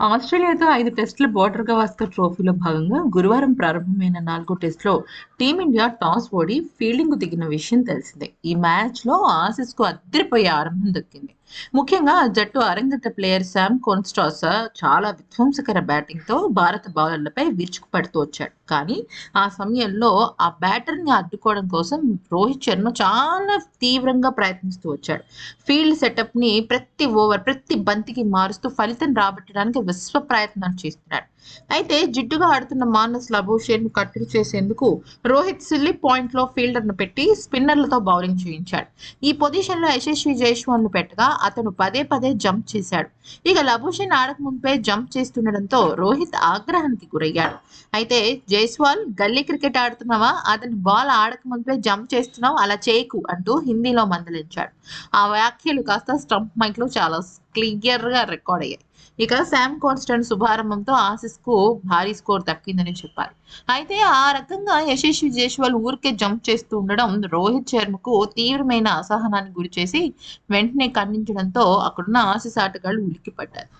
ఆస్ట్రేలియాతో ఐదు టెస్టుల బోర్డర్ గవాస్కర్ ట్రోఫీలో భాగంగా గురువారం ప్రారంభమైన నాలుగో టెస్టులో టీమిండియా టాస్ ఓడి ఫీల్డింగ్ దిగిన విషయం తెలిసిందే. ఈ మ్యాచ్లో ఆసీస్కు అద్దరిపోయే ఆరంభం దక్కింది. ముఖ్యంగా జట్టు అరంగత ప్లేయర్ శామ్ కోన్స్టాస్ చాలా విధ్వంసకర బ్యాటింగ్తో భారత బౌలర్లపై విరుచుకుపడుతూ వచ్చాడు. కానీ ఆ సమయంలో ఆ బ్యాటర్ని అడ్డుకోవడం కోసం రోహిత్ శర్మ చాలా తీవ్రంగా ప్రయత్నిస్తూ వచ్చాడు. ఫీల్డ్ సెటప్ని ప్రతి ఓవర్ ప్రతి బంతికి మారుస్తూ ఫలితం రాబట్టడానికి విశ్వ ప్రయత్నాలు చేస్తున్నాడు. అయితే జిడ్డుగా ఆడుతున్న మానస్ లభూషేన్ కట్టు కట్టడి చేసేందుకు రోహిత్ సిల్లి పాయింట్లో ఫీల్డర్ను పెట్టి స్పిన్నర్లతో బౌలింగ్ చేయించాడు. ఈ పొజిషన్లో యశస్వి జైష్వాన్ను పెట్టగా అతను పదే పదే జంప్ చేశాడు. ఇక లభూషణ్ ఆడక ముంపే జంప్ చేస్తుండడంతో రోహిత్ ఆగ్రహానికి గురయ్యాడు. అయితే జైస్వాల్ గల్లీ క్రికెట్ ఆడుతున్నావా? అతని బాల్ ఆడక ముంపే జంప్ చేస్తున్నావు? అలా చేయకు అంటూ హిందీలో మందలించాడు. ఆ వ్యాఖ్యలు కాస్త స్టంప్ మైక్లో చాలా క్లియర్గా రికార్డ్ అయ్యాయి. ఇక శామ్ కాన్స్టెంట్ శుభారంభంతో ఆసిస్కు భారీ స్కోర్ దక్కిందని చెప్పాలి. అయితే ఆ రకంగా యశస్వి జైస్వాల్ ఊరికే జంప్ చేస్తూ ఉండడం రోహిత్ శర్మకు తీవ్రమైన అసహనానికి గురి చేసి వెంటనే ఖండించడంతో అక్కడున్న ఆసిస్ ఆటగాళ్ళు ఉలిక్కిపడ్డారు.